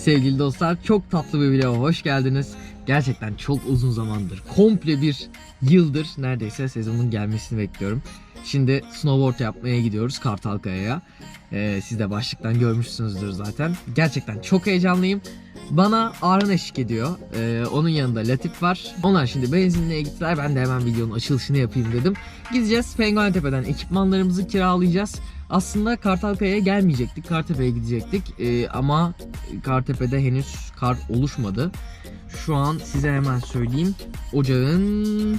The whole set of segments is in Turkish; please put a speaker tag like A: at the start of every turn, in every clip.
A: Sevgili dostlar çok tatlı bir videoya hoş geldiniz. Gerçekten çok uzun zamandır, komple bir yıldır neredeyse sezonun gelmesini bekliyorum. Şimdi snowboard yapmaya gidiyoruz Kartalkaya'ya. Ee, siz de başlıktan görmüşsünüzdür zaten. Gerçekten çok heyecanlıyım. Bana Arhan eşlik ediyor. Ee, onun yanında Latif var. Onlar şimdi benzinliğe gittiler. Ben de hemen videonun açılışını yapayım dedim. Gideceğiz Penguen Tepe'den ekipmanlarımızı kiralayacağız. Aslında Kartalkaya'ya gelmeyecektik. Kartepe'ye gidecektik. Ee, ama Kartepe'de henüz kar oluşmadı. Şu an size hemen söyleyeyim. Ocağın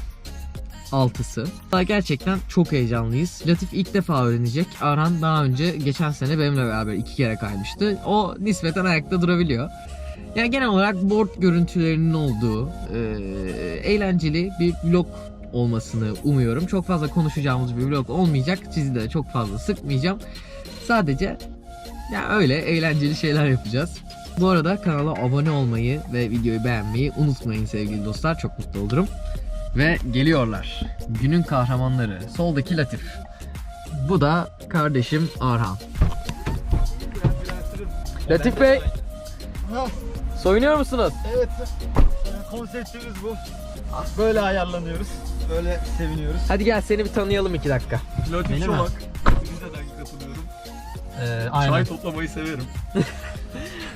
A: 6'sı. Gerçekten çok heyecanlıyız. Latif ilk defa öğrenecek. Arhan daha önce geçen sene benimle beraber iki kere kaymıştı. O nispeten ayakta durabiliyor. Yani genel olarak board görüntülerinin olduğu e, eğlenceli bir vlog olmasını umuyorum. Çok fazla konuşacağımız bir vlog olmayacak. Sizi de çok fazla sıkmayacağım. Sadece ya öyle eğlenceli şeyler yapacağız. Bu arada kanala abone olmayı ve videoyu beğenmeyi unutmayın sevgili dostlar. Çok mutlu olurum. Ve geliyorlar. Günün kahramanları. Soldaki Latif. Bu da kardeşim Arhan. Latif Bey, soyunuyor musunuz?
B: evet. Konseptimiz bu. Böyle ayarlanıyoruz. Böyle seviniyoruz.
A: Hadi gel seni bir tanıyalım iki dakika.
B: Latif
A: Benim
B: Çolak. Rize'den katılıyorum.
A: Ee,
B: Çay toplamayı severim.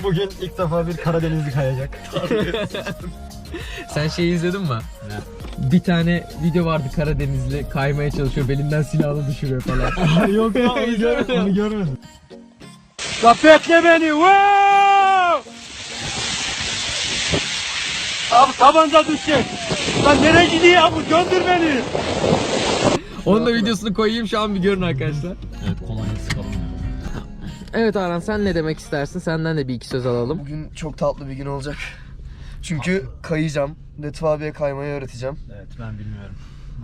B: Bugün ilk defa bir Karadenizli kayacak.
A: Sen şeyi izledin mi? Bir tane video vardı Karadenizli kaymaya çalışıyor belinden silahını düşürüyor falan.
B: Yok ya onu görmedim. Onu görmedim.
C: Gafetle beni. Wow! Abi tabanca düşecek. Lan nereye gidiyor abi? Göndür beni.
A: Onun da videosunu koyayım şu an bir görün arkadaşlar.
B: Evet kolonya sıkalım.
A: Evet Arhan sen ne demek istersin? Senden de bir iki söz alalım.
D: Bugün çok tatlı bir gün olacak. Çünkü kayacağım. Latif abiye kaymayı öğreteceğim.
B: Evet ben bilmiyorum.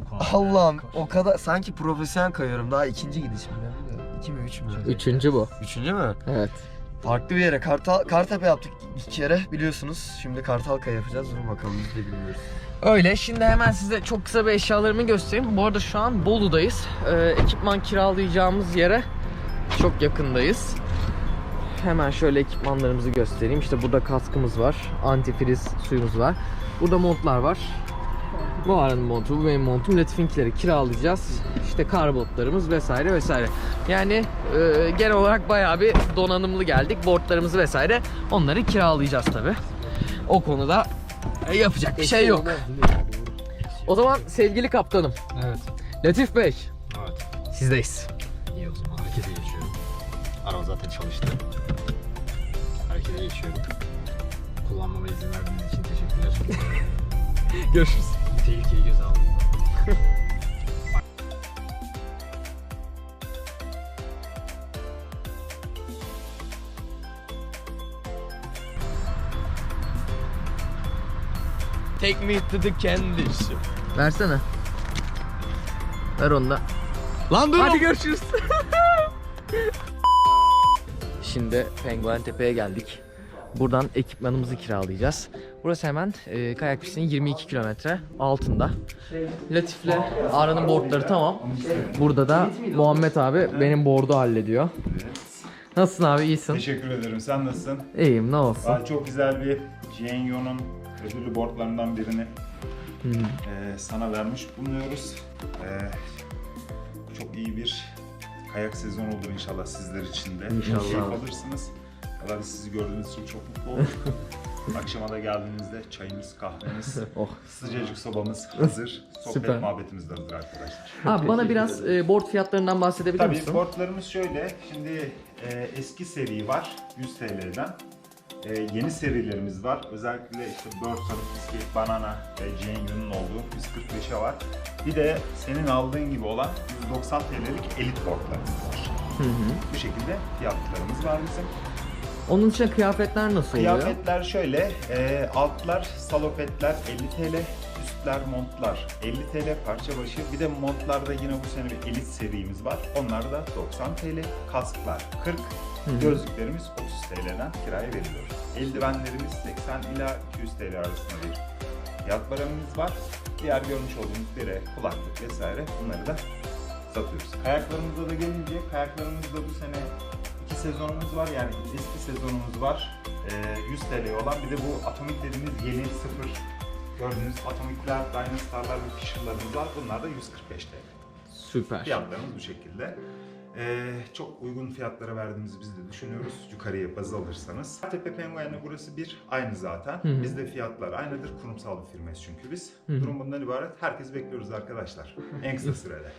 B: Bu konuda.
D: Allah'ım o kadar sanki profesyonel kayıyorum. Daha ikinci gidişim ya. İki mi üç mü?
A: Üçüncü bu.
D: Üçüncü mü?
A: Evet.
D: Farklı bir yere. Kartal, Kartepe yaptık iki kere biliyorsunuz. Şimdi Kartalkaya yapacağız. Durun bakalım biz de bilmiyoruz.
A: Öyle şimdi hemen size çok kısa bir eşyalarımı göstereyim. Bu arada şu an Bolu'dayız. Ee, ekipman kiralayacağımız yere çok yakındayız. Hemen şöyle ekipmanlarımızı göstereyim. İşte burada kaskımız var. Antifriz suyumuz var. Burada montlar var. Bu Aran'ın montu, bu benim montum. Latif'inkileri kiralayacağız. İşte kar botlarımız vesaire vesaire. Yani e, genel olarak bayağı bir donanımlı geldik. Boardlarımızı vesaire onları kiralayacağız tabi. O konuda e, yapacak bir şey yok. O zaman sevgili kaptanım.
B: Evet.
A: Latif Bey.
B: Evet.
A: Sizdeyiz.
B: İyi o zaman harekete geçiyorum. Araba zaten çalıştı. Harekete geçiyorum. Kullanmama izin verdiğiniz için teşekkürler.
A: Görüşürüz.
B: Tehlikeyi göze aldım.
C: Take me to the candies.
A: Versene. Ver onu da.
C: Lan dur.
A: Hadi görüşürüz. Şimdi Penguen Tepe'ye geldik. Buradan ekipmanımızı kiralayacağız. Burası hemen e, kayak pistinin 22 kilometre altında. Latif'le Ara'nın boardları tamam. Burada da Muhammed abi benim board'u hallediyor. Nasılsın abi iyisin?
E: Teşekkür ederim. Sen nasılsın?
A: İyiyim ne olsun.
E: Ben çok güzel bir Jenyo'nun ödüllü boardlarından birini
A: Hı.
E: e, sana vermiş bulunuyoruz. E, çok iyi bir kayak sezonu olur inşallah sizler için de.
A: İnşallah.
E: Keyif alırsınız. Valla biz sizi gördüğünüz için çok mutlu olduk. Akşama da geldiğinizde çayımız, kahvemiz,
A: Oh.
E: sıcacık sobamız hazır. Sohbet
A: Süper.
E: muhabbetimiz de hazır arkadaşlar.
A: Abi bana biraz e, board fiyatlarından bahsedebilir
E: Tabii
A: misin?
E: boardlarımız şöyle. Şimdi e, eski seri var 100 TL'den. E, yeni serilerimiz var. Özellikle işte Bursa, Biskit, Banana ve Jenyo'nun olduğu 145'e var. Bir de senin aldığın gibi olan 190 TL'lik elit boardlarımız var.
A: Hı hı.
E: Bu şekilde fiyatlarımız var bizim.
A: Onun için kıyafetler nasıl oluyor?
E: Kıyafetler şöyle, e, altlar salopetler 50 TL, üstler montlar 50 TL parça başı. Bir de montlarda yine bu sene bir elit serimiz var. Onlar da 90 TL, kasklar 40, gözlüklerimiz 30 TL'den kiraya veriliyor. Eldivenlerimiz 80 ila 200 TL arasında bir fiyat baremimiz var. Diğer görmüş olduğunuz bere, kulaklık vesaire bunları da satıyoruz. Kayaklarımıza da gelince, kayaklarımızda bu sene sezonumuz var yani eski sezonumuz var. e, 100 TL olan bir de bu atomik dediğimiz yeni sıfır gördüğünüz atomikler, Dynastar'lar ve Fisher'larımız var. Bunlar da 145 TL.
A: Süper.
E: Fiyatlarımız bu şekilde. Ee, çok uygun fiyatlara verdiğimizi biz de düşünüyoruz. Yukarıya baz alırsanız. Tepe Penguen'le burası bir aynı zaten. Bizde fiyatlar aynıdır. Kurumsal bir firmayız çünkü biz.
A: hı.
E: Durum bundan ibaret. Herkes bekliyoruz arkadaşlar. En kısa sürede.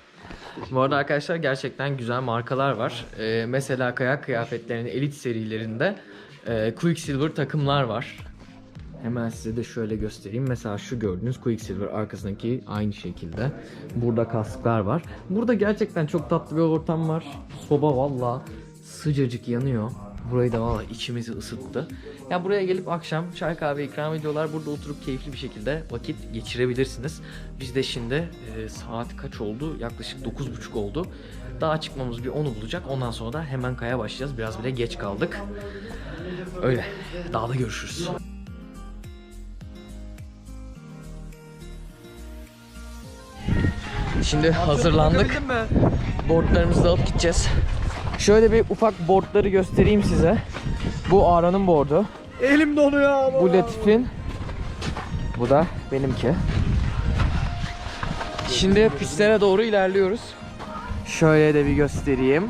A: Bu arada arkadaşlar gerçekten güzel markalar var. Ee, mesela kayak kıyafetlerinin elit serilerinde e, Quicksilver takımlar var. Hemen size de şöyle göstereyim. Mesela şu gördüğünüz Quicksilver arkasındaki aynı şekilde. Burada kasklar var. Burada gerçekten çok tatlı bir ortam var. Soba valla sıcacık yanıyor. Burayı da valla içimizi ısıttı. Ya buraya gelip akşam çay kahve ikram ediyorlar. Burada oturup keyifli bir şekilde vakit geçirebilirsiniz. Biz de şimdi e, saat kaç oldu? Yaklaşık 9.30 oldu. Daha çıkmamız bir 10'u bulacak. Ondan sonra da hemen kaya başlayacağız. Biraz bile geç kaldık. Öyle. Dağda görüşürüz. Şimdi hazırlandık. Boardlarımızı da alıp gideceğiz. Şöyle bir ufak boardları göstereyim size. Bu Ara'nın boardu.
C: Elim donuyor
A: Bu Latif'in. Bu da benimki. Şimdi pistlere doğru ilerliyoruz. Şöyle de bir göstereyim.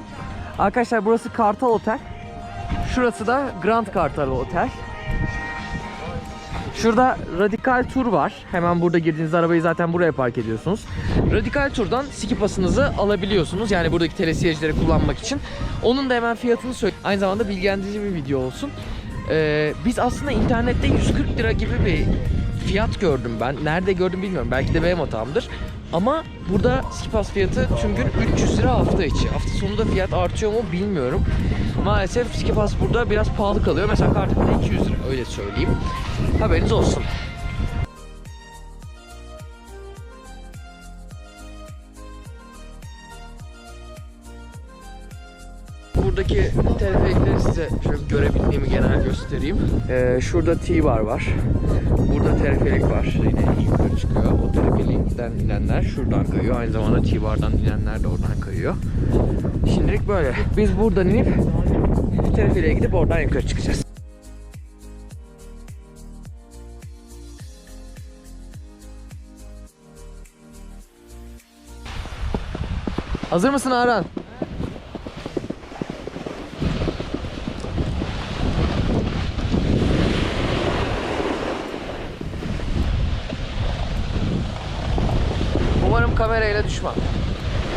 A: Arkadaşlar burası Kartal Otel. Şurası da Grand Kartal Otel. Şurada Radikal Tur var. Hemen burada girdiğinizde arabayı zaten buraya park ediyorsunuz. Radikal Tur'dan ski pasınızı alabiliyorsunuz. Yani buradaki telesiyecileri kullanmak için. Onun da hemen fiyatını söyle. Aynı zamanda bilgilendirici bir video olsun. Ee, biz aslında internette 140 lira gibi bir fiyat gördüm ben. Nerede gördüm bilmiyorum. Belki de benim hatamdır. Ama burada ski pass fiyatı tüm gün 300 lira hafta içi. Hafta sonunda fiyat artıyor mu bilmiyorum. Maalesef ski pass burada biraz pahalı kalıyor. Mesela Kartepe'de 200 lira öyle söyleyeyim. Haberiniz olsun. Buradaki teleferikleri size şöyle görebildiğimi genel göstereyim. Ee, şurada T-bar var. Burada teleferik var. Yine yukarı çıkıyor. O teleferikten inenler şuradan kayıyor. Aynı zamanda T-bardan inenler de oradan kayıyor. Şimdilik böyle. Biz buradan inip teleferiğe gidip oradan yukarı çıkacağız. Hazır mısın Aran?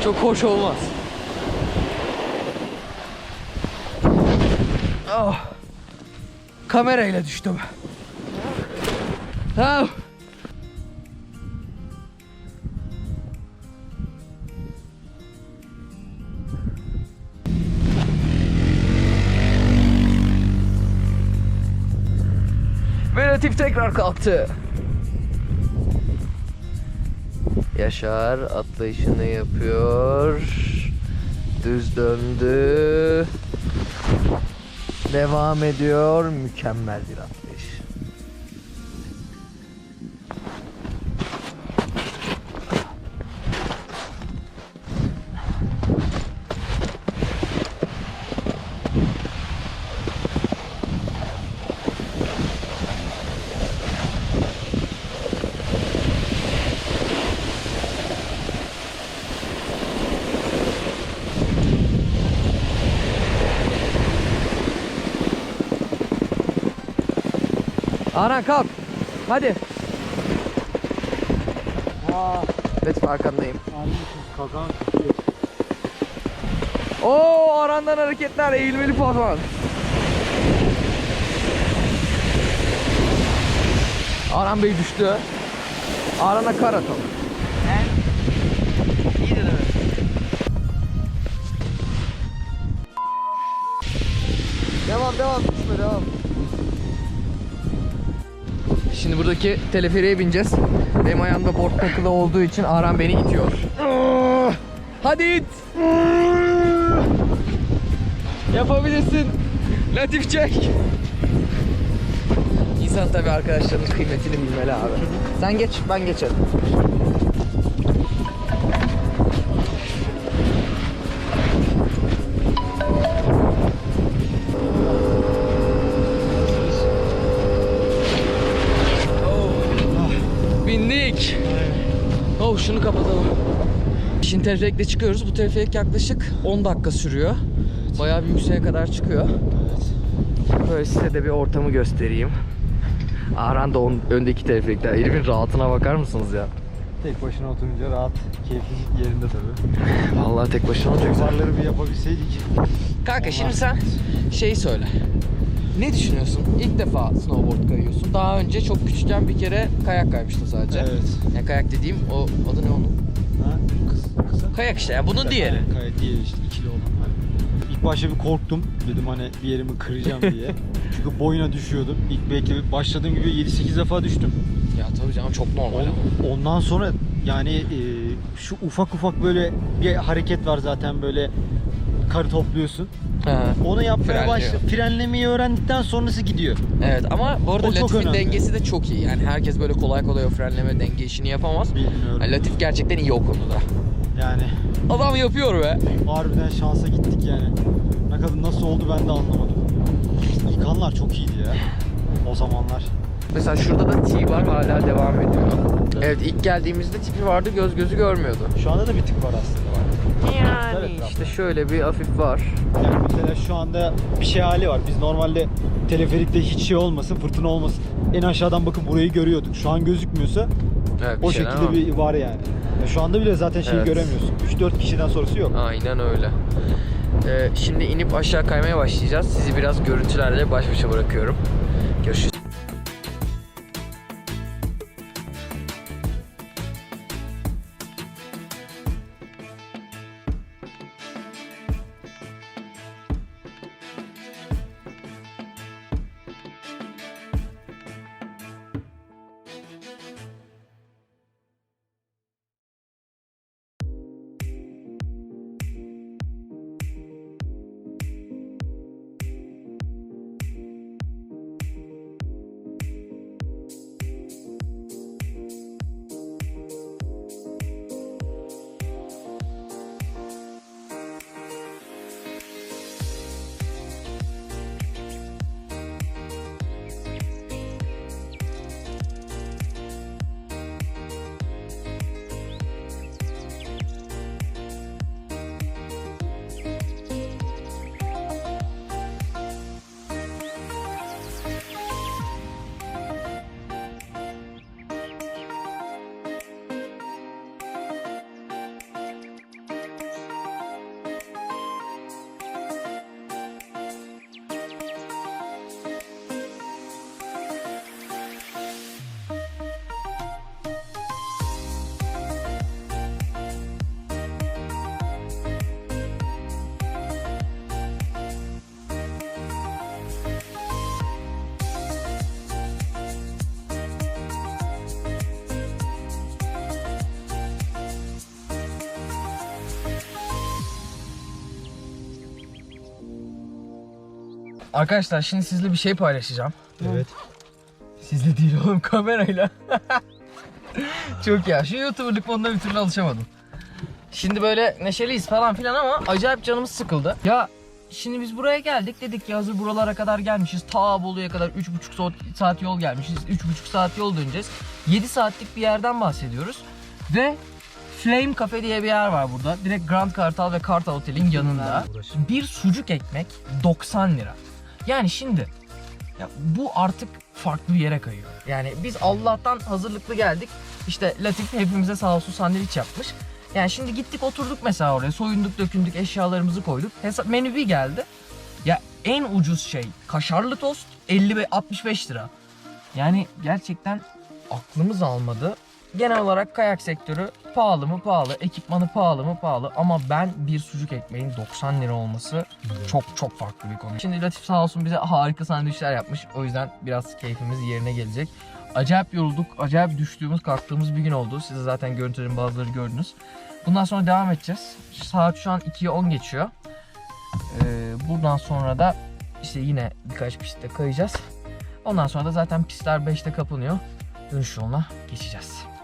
A: Çok hoş olmaz. Ah. Kamerayla düştüm. Ah. Ve tekrar kalktı. Yaşar atlayışını yapıyor. Düz döndü. Devam ediyor. Mükemmel Aran kalk. Hadi. Latif arkandayım. Oo Aran'dan hareketler eğilmeli falan. Aran Bey düştü. Aran'a kar atalım. İyi de Devam devam düşme devam. Şimdi buradaki teleferiğe bineceğiz. Benim ayağımda board takılı olduğu için Aran beni itiyor. Hadi it. Yapabilirsin. Latif çek. İnsan tabii arkadaşlarının kıymetini bilmeli abi. Sen geç, ben geçerim. Şunu kapatalım. Şimdi teleferikle çıkıyoruz. Bu teleferik yaklaşık 10 dakika sürüyor. Bayağı bir yükseğe kadar çıkıyor. Böyle size de bir ortamı göstereyim. Aran da on, öndeki teleferikler. Herifin rahatına bakar mısınız ya?
B: Tek başına oturunca rahat, keyifli yerinde tabii.
A: Vallahi tek başına olacak.
B: Zarları bir yapabilseydik.
A: Kanka şimdi sen şey söyle. Ne düşünüyorsun? İlk defa snowboard kayıyorsun. Daha önce çok küçükken bir kere kayak kaymıştın sadece.
B: Evet.
A: Ya kayak dediğim o adı ne onun?
B: Ha, kıs, kısa.
A: Kayak işte ya bunun diğeri.
B: Gayet diğeri işte ikili olan. İlk başta bir korktum. Dedim hani bir yerimi kıracağım diye. Çünkü boyuna düşüyordum. İlk belki başladığım gibi 7-8 defa düştüm.
A: Ya tabii canım çok normal.
B: On- ondan sonra yani e, şu ufak ufak böyle bir hareket var zaten böyle karı topluyorsun.
A: Ha.
B: Onu yapmaya
A: Frenliyor.
B: başla. Frenlemeyi öğrendikten sonrası gidiyor.
A: Evet ama bu arada
B: O çok
A: Latif'in
B: önemli.
A: dengesi de çok iyi. Yani herkes böyle kolay kolay o frenleme denge işini yapamaz.
B: Bilmiyorum.
A: Yani Latif gerçekten iyi o konuda.
B: Yani
A: Adam yapıyor be.
B: harbiden şansa gittik yani. Ne kadar nasıl oldu ben de anlamadım. İlk anlar çok iyiydi ya. O zamanlar.
A: Mesela şurada da T var hala devam ediyor. Evet ilk geldiğimizde tipi vardı göz gözü görmüyordu.
B: Şu anda da bir tık var aslında.
A: Yani şöyle bir hafif var.
B: Yani mesela şu anda bir şey hali var. Biz normalde teleferikte hiç şey olmasın, fırtına olmasın. En aşağıdan bakıp burayı görüyorduk. Şu an gözükmüyorsa
A: Evet,
B: o şekilde
A: var.
B: bir var yani. Ya şu anda bile zaten şeyi
A: Evet.
B: göremiyorsun. 3-4 kişiden sonrası yok.
A: Aynen öyle. Ee, şimdi inip aşağı kaymaya başlayacağız. Sizi biraz görüntülerle baş başa bırakıyorum. Görüşürüz. Arkadaşlar şimdi sizle bir şey paylaşacağım.
B: Evet.
A: Sizle değil oğlum kamerayla. Çok ya. Şu YouTuber'lık moduna bir türlü alışamadım. Şimdi böyle neşeliyiz falan filan ama acayip canımız sıkıldı. Ya şimdi biz buraya geldik dedik ki hazır buralara kadar gelmişiz. Ta Bolu'ya kadar 3,5 saat, saat yol gelmişiz. 3,5 saat yol döneceğiz. 7 saatlik bir yerden bahsediyoruz. Ve Flame Cafe diye bir yer var burada. Direkt Grand Kartal ve Kartal Otel'in yanında. Bir sucuk ekmek 90 lira. Yani şimdi ya bu artık farklı bir yere kayıyor. Yani biz Allah'tan hazırlıklı geldik. İşte Latif hepimize sağ olsun sandviç yapmış. Yani şimdi gittik oturduk mesela oraya. Soyunduk, dökündük, eşyalarımızı koyduk. Hesap menü bir geldi. Ya en ucuz şey kaşarlı tost 50 ve 65 lira. Yani gerçekten aklımız almadı. Genel olarak kayak sektörü pahalı mı pahalı, ekipmanı pahalı mı pahalı ama ben bir sucuk ekmeğin 90 lira olması çok çok farklı bir konu. Şimdi Latif sağ olsun bize harika sandviçler yapmış. O yüzden biraz keyfimiz yerine gelecek. Acayip yorulduk, acayip düştüğümüz, kalktığımız bir gün oldu. Siz zaten görüntülerin bazıları gördünüz. Bundan sonra devam edeceğiz. Saat şu an 2'ye 10 geçiyor. Ee, buradan sonra da işte yine birkaç pistte kayacağız. Ondan sonra da zaten pistler 5'te kapanıyor. Dönüş yoluna geçeceğiz.